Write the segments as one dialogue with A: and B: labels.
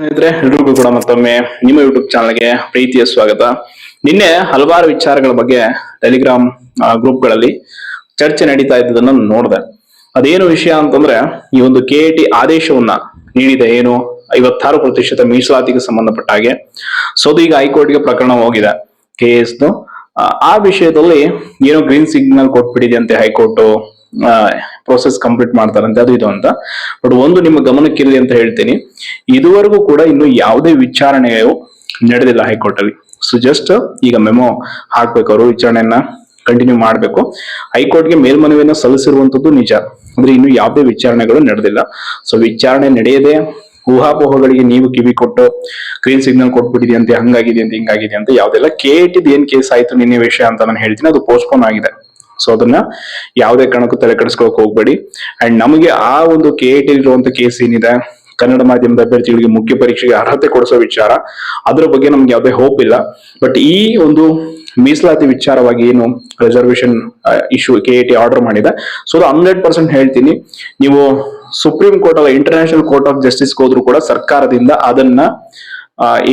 A: ಸ್ನೇಹಿತರೆ, ಎಲ್ರಿಗೂ ಕೂಡ ಮತ್ತೊಮ್ಮೆ ನಿಮ್ಮ ಯೂಟ್ಯೂಬ್ ಚಾನಲ್ಗೆ ಪ್ರೀತಿಯ ಸ್ವಾಗತ. ನಿನ್ನೆ ಹಲವಾರು ವಿಚಾರಗಳ ಬಗ್ಗೆ ಟೆಲಿಗ್ರಾಮ್ ಗ್ರೂಪ್ಗಳಲ್ಲಿ ಚರ್ಚೆ ನಡೀತಾ ಇದ್ದದನ್ನ ನೋಡಿದೆ. ಅದೇನು ವಿಷಯ ಅಂತಂದ್ರೆ, ಈ ಒಂದು ಕೆ ಟಿ ಆದೇಶವನ್ನ ನೀಡಿದೆ ಏನು ಐವತ್ತಾರು ಪ್ರತಿಶತ ಮೀಸಲಾತಿಗೆ ಸಂಬಂಧಪಟ್ಟ ಹಾಗೆ ಸೊ ಅದು ಈಗ ಹೈಕೋರ್ಟ್ಗೆ ಪ್ರಕರಣ ಹೋಗಿದೆ. ಕೆ ಎಸ್ ಆ ವಿಷಯದಲ್ಲಿ ಏನೋ ಗ್ರೀನ್ ಸಿಗ್ನಲ್ ಕೊಟ್ಬಿಟ್ಟಿದೆ ಹೈಕೋರ್ಟ್. ಪ್ರೋಸೆಸ್ ಕಂಪ್ಲೀಟ್ ಮಾಡ್ತಾರಂತೆ, ಅದು ಇದು ಅಂತ. ಬಟ್ ಒಂದು ನಿಮ್ಮ ಗಮನಕ್ಕಿರಲಿ ಅಂತ ಹೇಳ್ತೀನಿ, ಇದುವರೆಗೂ ಕೂಡ ಇನ್ನು ಯಾವುದೇ ವಿಚಾರಣೆಯು ನಡೆದಿಲ್ಲ ಹೈಕೋರ್ಟ್ ಅಲ್ಲಿ ಸೊ ಜಸ್ಟ್ ಈಗ ಮೆಮೊ ಹಾಕ್ಬೇಕು, ಅವರು ವಿಚಾರಣೆಯನ್ನ ಕಂಟಿನ್ಯೂ ಮಾಡಬೇಕು. ಹೈಕೋರ್ಟ್ಗೆ ಮೇಲ್ಮನವಿಯನ್ನು ಸಲ್ಲಿಸಿರುವಂತದ್ದು ನಿಜ. ಅಂದ್ರೆ ಇನ್ನು ಯಾವುದೇ ವಿಚಾರಣೆಗಳು ನಡೆದಿಲ್ಲ. ಸೊ ವಿಚಾರಣೆ ನಡೆಯದೆ ಊಹಾಪೋಹಗಳಿಗೆ ನೀವು ಕಿವಿ ಕೊಟ್ಟು ಗ್ರೀನ್ ಸಿಗ್ನಲ್ ಕೊಟ್ಬಿಟ್ಟಿದೆ ಅಂತ, ಹಂಗಾಗಿದೆ ಅಂತ, ಹಿಂಗಾಗಿದೆ ಅಂತ, ಯಾವ್ದೆಲ್ಲ ಕೆ ಏನ್ ಕೇಸ್ ಆಯ್ತು, ನಿನ್ನೆ ವಿಷಯ ಅಂತ ನಾನು ಹೇಳ್ತೀನಿ, ಅದು ಪೋಸ್ಟ್ಪೋನ್ ಆಗಿದೆ. ಸೊ ಅದನ್ನ ಯಾವುದೇ ಕಾರಣಕ್ಕೂ ತಲೆ ಕೆಡಿಸ್ಕೊಳಕ್ ಹೋಗ್ಬೇಡಿ. ಅಂಡ್ ನಮಗೆ ಆ ಒಂದು ಕೆ ಐ ಟಿ ಇರುವಂತ ಕೇಸ್ ಏನಿದೆ, ಕನ್ನಡ ಮಾಧ್ಯಮದ ಅಭ್ಯರ್ಥಿಗಳಿಗೆ ಮುಖ್ಯ ಪರೀಕ್ಷೆಗೆ ಅರ್ಹತೆ ಕೊಡಿಸೋ ವಿಚಾರ, ಅದರ ಬಗ್ಗೆ ನಮ್ಗೆ ಯಾವುದೇ ಹೋಪ್ ಇಲ್ಲ. ಬಟ್ ಈ ಒಂದು ಮೀಸಲಾತಿ ವಿಚಾರವಾಗಿ ಏನು reservation issue K I T order ಮಾಡಿದೆ. ಸೊ ಅದು ಹಂಡ್ರೆಡ್ ಪರ್ಸೆಂಟ್ ಹೇಳ್ತೀನಿ. ನೀವು ಸುಪ್ರೀಂ ಕೋರ್ಟ್ ಅಲ್ಲ ಇಂಟರ್ನ್ಯಾಷನಲ್ ಕೋರ್ಟ್ ಆಫ್ ಜಸ್ಟಿಸ್ ಹೋದ್ರು ಕೂಡ ಸರ್ಕಾರದಿಂದ ಅದನ್ನ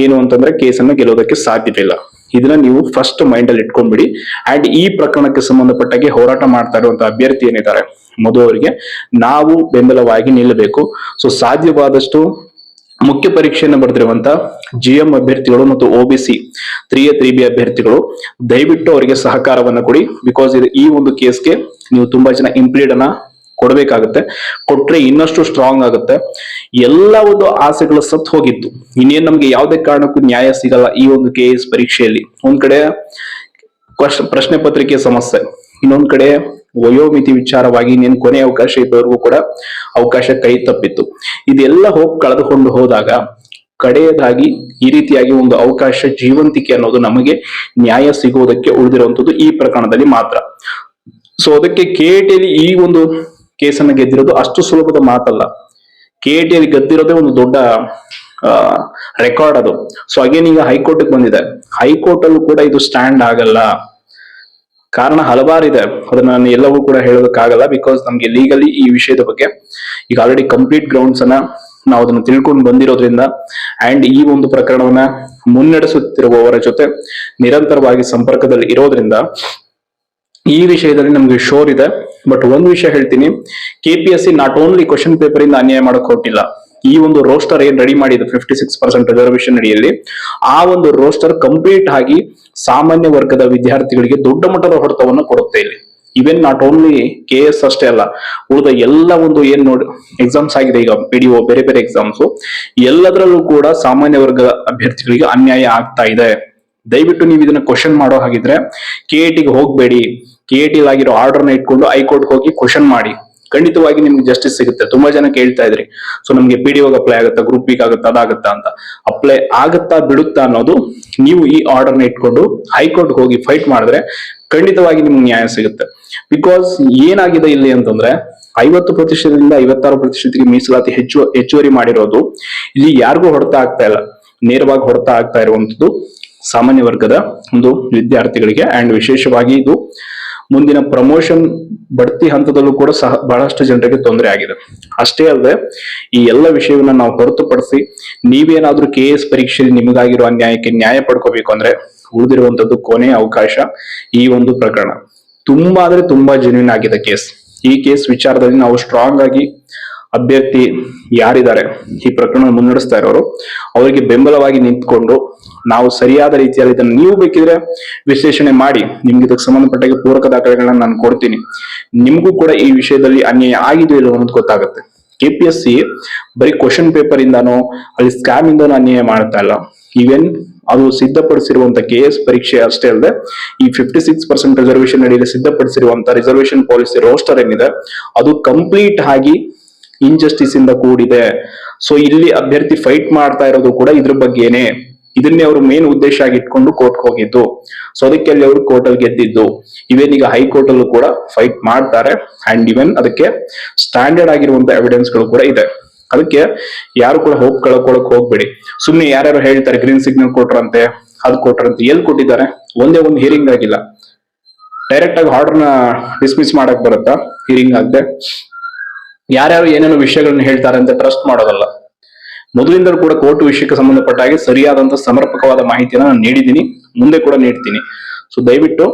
A: ಏನು ಅಂತಂದ್ರೆ ಕೇಸನ್ನು ಗೆಲ್ಲೋದಕ್ಕೆ ಸಾಧ್ಯವಿಲ್ಲ ಇದನ್ನ ನೀವು ಫಸ್ಟ್ ಮೈಂಡ್ ಅಲ್ಲಿ ಇಟ್ಕೊಂಡ್ಬಿಡಿ. ಅಂಡ್ ಈ ಪ್ರಕರಣಕ್ಕೆ ಸಂಬಂಧಪಟ್ಟಾಗೆ ಹೋರಾಟ ಮಾಡ್ತಾ ಇರುವಂತ ಅಭ್ಯರ್ಥಿ ಏನಿದ್ದಾರೆ? ಮಧು ಅವರಿಗೆ. ನಾವು ಬೆಂಬಲವಾಗಿ ನಿಲ್ಲಬೇಕು. ಸೊ ಸಾಧ್ಯವಾದಷ್ಟು ಮುಖ್ಯ ಪರೀಕ್ಷೆಯನ್ನು ಬರೆದಿರುವಂತ ಜಿ ಎಂ ಅಭ್ಯರ್ಥಿಗಳು ಮತ್ತು O B C three A three B ಅಭ್ಯರ್ಥಿಗಳು, ದಯವಿಟ್ಟು ಅವರಿಗೆ ಸಹಕಾರವನ್ನು ಕೊಡಿ. ಬಿಕಾಸ್ ಈ ಒಂದು ಕೇಸ್ಗೆ ನೀವು ತುಂಬಾ ಜನ ಇಂಪ್ಲೀಡ್ ಅನ್ನ ಕೊಡ್ಬೇಕಾಗುತ್ತೆ. ಕೊಟ್ರೆ ಇನ್ನಷ್ಟು ಸ್ಟ್ರಾಂಗ್ ಆಗುತ್ತೆ. ಎಲ್ಲ ಒಂದು ಆಸೆಗಳು ಸತ್ತು ಹೋಗಿತ್ತು. ಇನ್ನೇನ್ ನಮ್ಗೆ ಯಾವುದೇ ಕಾರಣಕ್ಕೂ ನ್ಯಾಯ ಸಿಗಲ್ಲ ಈ ಒಂದು ಕೆ ಎಸ್ ಪರೀಕ್ಷೆಯಲ್ಲಿ. ಒಂದ್ ಕಡೆ ಪ್ರಶ್ನೆ ಪತ್ರಿಕೆ ಸಮಸ್ಯೆ. ಇನ್ನೊಂದ್ ಕಡೆ ವಯೋಮಿತಿ ವಿಚಾರವಾಗಿ ಇನ್ನೇನು ಕೊನೆ ಅವಕಾಶ ಇದ್ದವರೆಗೂ ಕೂಡ ಅವಕಾಶ ಕೈ ತಪ್ಪಿತ್ತು. ಇದೆಲ್ಲ ಹೋಗಿ ಕಳೆದುಕೊಂಡು ಹೋದಾಗ ಕಡೆಯದಾಗಿ ಈ ರೀತಿಯಾಗಿ ಒಂದು ಅವಕಾಶ ಜೀವಂತಿಕೆ ಅನ್ನೋದು ನಮಗೆ ನ್ಯಾಯ ಸಿಗುವುದಕ್ಕೆ ಉಳಿದಿರುವಂತದ್ದು ಈ ಪ್ರಕರಣದಲ್ಲಿ ಮಾತ್ರ. ಸೊ ಅದಕ್ಕೆ ಕೆಎಟಿಯಲ್ಲಿ ಈ ಒಂದು ಕೇಸನ್ನ ಗೆದ್ದಿರೋದು ಅಷ್ಟು ಸುಲಭದ ಮಾತಲ್ಲ. ಕೆಎಟಿಯಲ್ಲಿ ಗೆದ್ದಿರೋದೇ ಒಂದು ದೊಡ್ಡ ರೆಕಾರ್ಡ್ ಅದು. ಸೊ ಅಗೇನ್ ಈಗ ಹೈಕೋರ್ಟ್ ಬಂದಿದೆ. ಹೈಕೋರ್ಟ್ ಅಲ್ಲೂ ಕೂಡ ಇದು ಸ್ಟ್ಯಾಂಡ್ ಆಗಲ್ಲ. ಕಾರಣ ಹಲವಾರಿದೆ. ಅದನ್ನ ನಾನು ಎಲ್ಲವೂ ಕೂಡ ಹೇಳೋದಕ್ಕಾಗಲ್ಲ ಬಿಕಾಸ್ ನಮ್ಗೆ ಲೀಗಲಿ ಈ ವಿಷಯದ ಬಗ್ಗೆ ಈಗ ಆಲ್ರೆಡಿ ಕಂಪ್ಲೀಟ್ ಗ್ರೌಂಡ್ಸ್ ಅನ್ನ ನಾವು ಅದನ್ನ ತಿಳ್ಕೊಂಡು ಬಂದಿರೋದ್ರಿಂದ ಅಂಡ್ ಈ ಒಂದು ಪ್ರಕರಣವನ್ನ ಮುನ್ನಡೆಸುತ್ತಿರುವವರ ಜೊತೆ ನಿರಂತರವಾಗಿ ಸಂಪರ್ಕದಲ್ಲಿ ಇರೋದ್ರಿಂದ ಈ ವಿಷಯದಲ್ಲಿ ನಮ್ಗೆ ಶೋರ್ ಇದೆ ಬಟ್ ಒಂದು ವಿಷಯ ಹೇಳ್ತೀನಿ K P S C not only question paper ಇಂದ ಅನ್ಯಾಯ ಮಾಡಕ್ ಹೊರಟಿಲ್ಲ, ಈ ಒಂದು ರೋಸ್ಟರ್ ಏನ್ ರೆಡಿ ಮಾಡಿದೆ ಫಿಫ್ಟಿ ಸಿಕ್ಸ್ ಪರ್ಸೆಂಟ್ ರಿಸರ್ವೇಶನ್ ಅಡಿಯಲ್ಲಿ, ಆ ಒಂದು ರೋಸ್ಟರ್ ಕಂಪ್ಲೀಟ್ ಆಗಿ ಸಾಮಾನ್ಯ ವರ್ಗದ ವಿದ್ಯಾರ್ಥಿಗಳಿಗೆ ದೊಡ್ಡ ಮಟ್ಟದ ಹೊಡೆತವನ್ನು ಕೊಡುತ್ತೆ ಇಲ್ಲಿ. Even not only K S ಅಷ್ಟೇ ಅಲ್ಲ, ಉಳಿದ ಎಲ್ಲ ಒಂದು ಏನ್ ನೋಡಿ ಎಕ್ಸಾಮ್ಸ್ ಆಗಿದೆ ಈಗ ಪಿ ಡಿ ಬೇರೆ ಬೇರೆ ಎಕ್ಸಾಮ್ಸ್ ಎಲ್ಲದರಲ್ಲೂ ಕೂಡ ಸಾಮಾನ್ಯ ವರ್ಗದ ಅಭ್ಯರ್ಥಿಗಳಿಗೆ ಅನ್ಯಾಯ ಆಗ್ತಾ ಇದೆ. ದಯವಿಟ್ಟು ನೀವು ಇದನ್ನ ಕ್ವಶನ್ ಮಾಡೋ ಹಾಗಿದ್ರೆ ಕೆ ಟಿಗೆ ಹೋಗ್ಬೇಡಿ. ಕೆ ಆಗಿರೋ ಆರ್ಡರ್ ಆರ್ಡರ್ನ ಇಟ್ಕೊಂಡು ಹೈಕೋರ್ಟ್ ಹೋಗಿ ಕ್ವಶನ್ ಮಾಡಿ. ಖಂಡಿತವಾಗಿ ನಿಮ್ಗೆ ಜಸ್ಟಿಸ್ ಸಿಗುತ್ತೆ. ತುಂಬಾ ಜನ ಕೇಳ್ತಾ ಇದ್ರಿ. ಸೊ ನಮ್ಗೆ ಪಿ ಡಿ ಅಪ್ಲೈ ಆಗುತ್ತಾ? ಗ್ರೂಪ್ ಬಿಗ್ ಆಗುತ್ತಾ? ಅದಾಗುತ್ತಾ ಅಂತ. ಅಪ್ಲೈ ಆಗುತ್ತಾ ಬಿಡುತ್ತಾ ಅನ್ನೋದು ನೀವು ಈ ಆರ್ಡರ್ನ ಇಟ್ಕೊಂಡು ಹೈಕೋರ್ಟ್ ಹೋಗಿ ಫೈಟ್ ಮಾಡಿದ್ರೆ ಖಂಡಿತವಾಗಿ ನಿಮ್ಗೆ ನ್ಯಾಯ ಸಿಗುತ್ತೆ. ಬಿಕಾಸ್ ಏನಾಗಿದೆ ಇಲ್ಲಿ ಅಂತಂದ್ರೆ, ಐವತ್ತು ಪ್ರತಿಶತದಿಂದ ಐವತ್ತಾರು ಪ್ರತಿಶತಕ್ಕೆ ಮೀಸಲಾತಿ ಹೆಚ್ಚು, ಹೆಚ್ಚುವರಿ ಮಾಡಿರೋದು ಇಲ್ಲಿ ಯಾರಿಗೂ ಹೊಡೆತ ಆಗ್ತಾ ಇಲ್ಲ. ನೇರವಾಗಿ ಹೊಡೆತ ಆಗ್ತಾ ಇರುವಂತದ್ದು ಸಾಮಾನ್ಯ ವರ್ಗದ ಒಂದು ವಿದ್ಯಾರ್ಥಿಗಳಿಗೆ. ಅಂಡ್ ವಿಶೇಷವಾಗಿ ಇದು ಮುಂದಿನ ಪ್ರಮೋಷನ್ ಬಡ್ತಿ ಹಂತದಲ್ಲೂ ಕೂಡ ಸಹ ಬಹಳಷ್ಟು ಜನರಿಗೆ ತೊಂದರೆ ಆಗಿದೆ. ಅಷ್ಟೇ ಅಲ್ಲದೆ ಈ ಎಲ್ಲ ವಿಷಯವನ್ನ ನಾವು ಹೊರತುಪಡಿಸಿ ನೀವೇನಾದ್ರೂ ಕೆ ಎಸ್ ಪರೀಕ್ಷೆಯಲ್ಲಿ ನಿಮಗಾಗಿರುವ ಅನ್ಯಾಯಕ್ಕೆ ನ್ಯಾಯ ಪಡ್ಕೋಬೇಕು ಅಂದ್ರೆ ಉಳಿದಿರುವಂತದ್ದು ಕೊನೆಯ ಅವಕಾಶ ಈ ಒಂದು ಪ್ರಕರಣ. ತುಂಬಾ ಅಂದ್ರೆ ತುಂಬಾ ಜೆನ್ಯೂನ್ ಆಗಿದೆ ಕೇಸ್ ಈ ಕೇಸ್ ವಿಚಾರದಲ್ಲಿ ನಾವು ಸ್ಟ್ರಾಂಗ್ ಆಗಿ ಅಭ್ಯರ್ಥಿ ಯಾರಿದ್ದಾರೆ ಈ ಪ್ರಕರಣ ಮುನ್ನಡೆಸ್ತಾ ಇರೋರು, ಅವರಿಗೆ ಬೆಂಬಲವಾಗಿ ನಿಂತ್ಕೊಂಡು ನಾವು ಸರಿಯಾದ ರೀತಿಯಲ್ಲಿ ಇದನ್ನು ನೀವು ಬೇಕಿದ್ರೆ ವಿಶ್ಲೇಷಣೆ ಮಾಡಿ, ನಿಮ್ಗೆ ಇದಕ್ಕೆ ಸಂಬಂಧಪಟ್ಟಾಗ ಪೂರಕ ದಾಖಲೆಗಳನ್ನ ನಾನು ಕೊಡ್ತೀನಿ. ನಿಮಗೂ ಕೂಡ ಈ ವಿಷಯದಲ್ಲಿ ಅನ್ಯಾಯ ಆಗಿದೆಯೋ ಇಲ್ಲ ಅನ್ನೋದು ಗೊತ್ತಾಗುತ್ತೆ. ಕೆ ಪಿ ಎಸ್ ಸಿ ಬರೀ ಕ್ವಶನ್ ಪೇಪರ್ ಇಂದನೋ, ಅಲ್ಲಿ ಸ್ಕ್ಯಾಮ್ ಇಂದಾನೋ ಅನ್ಯಾಯ ಮಾಡ್ತಾ ಇಲ್ಲ. ಈವನ್ ಅದು ಸಿದ್ಧಪಡಿಸಿರುವಂತ ಕೆ ಎಸ್ ಪರೀಕ್ಷೆ ಅಷ್ಟೇ ಅಲ್ಲದೆ, ಈ ಫಿಫ್ಟಿ ಸಿಕ್ಸ್ ಪರ್ಸೆಂಟ್ ರಿಸರ್ವೇಶನ್ ಅಡಿಯಲ್ಲಿ ಸಿದ್ಧಪಡಿಸಿರುವಂತ ರಿಸರ್ವೇಶನ್ ಪಾಲಿಸಿ ರೋಸ್ಟರ್ ಏನಿದೆ, ಅದು ಕಂಪ್ಲೀಟ್ ಆಗಿ ಇನ್ಜಸ್ಟಿಸ್ ಇಂದ ಕೂಡಿದೆ. ಸೊ ಇಲ್ಲಿ ಅಭ್ಯರ್ಥಿ ಫೈಟ್ ಮಾಡ್ತಾ ಇರೋದು ಕೂಡ ಇದ್ರ ಬಗ್ಗೆನೆ. ಇದನ್ನೇ ಅವರು ಮೇನ್ ಉದ್ದೇಶ ಆಗಿ ಇಟ್ಕೊಂಡು ಕೋರ್ಟ್ ಹೋಗಿದ್ದು. ಸೊ ಅದಕ್ಕೆ ಅಲ್ಲಿ ಅವರು ಕೋರ್ಟ್ ಅಲ್ಲಿ ಗೆದ್ದಿದ್ದು. ಇವನ್ ಈಗ ಹೈಕೋರ್ಟ್ ಅಲ್ಲೂ ಕೂಡ ಫೈಟ್ ಮಾಡ್ತಾರೆ ಅಂಡ್ ಇವನ್ ಅದಕ್ಕೆ ಸ್ಟ್ಯಾಂಡರ್ಡ್ ಆಗಿರುವಂತ ಎವಿಡೆನ್ಸ್ಗಳು ಕೂಡ ಇದೆ. ಅದಕ್ಕೆ ಯಾರು ಕೂಡ ಹೋಪ್ ಕಳ್ಕೊಳಕ್ ಹೋಗ್ಬೇಡಿ. ಸುಮ್ನೆ ಯಾರ್ಯಾರು ಹೇಳ್ತಾರೆ ಗ್ರೀನ್ ಸಿಗ್ನಲ್ ಕೊಟ್ರಂತೆ, ಅದ್ ಕೊಟ್ರಂತೆ, ಎಲ್ಲಿ ಕೊಟ್ಟಿದ್ದಾರೆ? ಒಂದೇ ಒಂದು ಹಿಯರಿಂಗ್ ಆಗಿಲ್ಲ. ಡೈರೆಕ್ಟ್ ಆಗಿ ಆರ್ಡರ್ನ ಡಿಸ್ಮಿಸ್ ಮಾಡಕ್ ಬರುತ್ತಾ? ಹಿಯರಿಂಗ್ ಆಗದೆ. ಯಾರ್ಯಾರು ಏನೇನೋ ವಿಷಯಗಳನ್ನ ಹೇಳ್ತಾರೆ ಅಂತ ಟ್ರಸ್ಟ್ ಮಾಡೋದಲ್ಲ. ಮೊದಲಿಂದಲೂ ಕೂಡ ಕೋರ್ಟ್ ವಿಷಯಕ್ಕೆ ಸಂಬಂಧಪಟ್ಟ ಹಾಗೆ ಸರಿಯಾದಂತ ಸಮರ್ಪಕವಾದ ಮಾಹಿತಿಯನ್ನು ನಾನು ನೀಡಿದ್ದೀನಿ. ಮುಂದೆ ಕೂಡ ನೀಡ್ತೀನಿ. ಸೊ ದಯವಿಟ್ಟು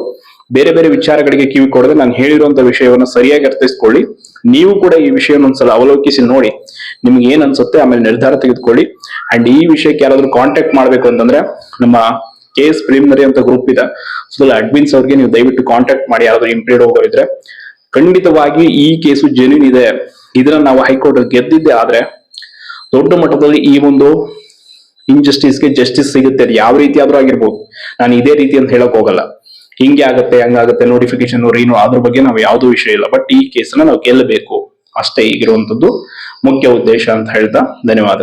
A: ಬೇರೆ ಬೇರೆ ವಿಚಾರಗಳಿಗೆ ಕಿವಿ ಕೊಡದೆ ನಾನು ಹೇಳಿರುವಂತಹ ವಿಷಯವನ್ನು ಸರಿಯಾಗಿ ಅರ್ಥೈಸ್ಕೊಳ್ಳಿ. ನೀವು ಕೂಡ ಈ ವಿಷಯವನ್ನು ಒಂದ್ಸಲ ಅವಲೋಕಿಸಿ ನೋಡಿ. ನಿಮ್ಗೆ ಏನ್ ಅನ್ಸುತ್ತೆ? ಆಮೇಲೆ ನಿರ್ಧಾರ ತೆಗೆದುಕೊಳ್ಳಿ. ಅಂಡ್ ಈ ವಿಷಯಕ್ಕೆ ಯಾರಾದ್ರೂ ಕಾಂಟ್ಯಾಕ್ಟ್ ಮಾಡ್ಬೇಕು ಅಂತಂದ್ರೆ ನಮ್ಮ ಕೆ ಎಸ್ ಪ್ರಿಲಿಮಿನರಿ ಅಂತ ಗ್ರೂಪ್ ಇದೆ. ಸೊ ಅಡ್ಮಿನ್ಸ್ ಅವ್ರಿಗೆ ನೀವು ದಯವಿಟ್ಟು ಕಾಂಟ್ಯಾಕ್ಟ್ ಮಾಡಿ. ಯಾರಾದ್ರೂ ಇಂಪ್ಲೀಡ್ ಹೋಗೋರಿದ್ರೆ ಖಂಡಿತವಾಗಿ ಈ ಕೇಸು ಜೆನ್ಯೂನ್ ಇದೆ. ಇದನ್ನ ನಾವು ಹೈಕೋರ್ಟ್ ಗೆದ್ದಿದ್ದೆ ಆದ್ರೆ ದೊಡ್ಡ ಮಟ್ಟದಲ್ಲಿ ಈ ಒಂದು ಇನ್ಜಸ್ಟಿಸ್ಗೆ ಜಸ್ಟಿಸ್ ಸಿಗುತ್ತೆ ಅದು ಯಾವ ರೀತಿ ಆದ್ರೂ ಆಗಿರ್ಬೋದು. ನಾನು ಇದೇ ರೀತಿ ಅಂತ ಹೇಳಕ್ ಹೋಗಲ್ಲ. ಹಿಂಗೆ ಆಗುತ್ತೆ ಹಂಗಾಗತ್ತೆ ನೋಟಿಫಿಕೇಶನ್ ರೀನು ಅದ್ರ ಬಗ್ಗೆ ನಾವು ಯಾವ್ದು ವಿಷಯ ಇಲ್ಲ. ಬಟ್ ಈ ಕೇಸನ್ನ ನಾವು ಗೆಲ್ಲಬೇಕು. ಅಷ್ಟೇ ಈಗಿರುವಂತದ್ದು ಮುಖ್ಯ ಉದ್ದೇಶ ಅಂತ ಹೇಳ್ತಾ ಧನ್ಯವಾದ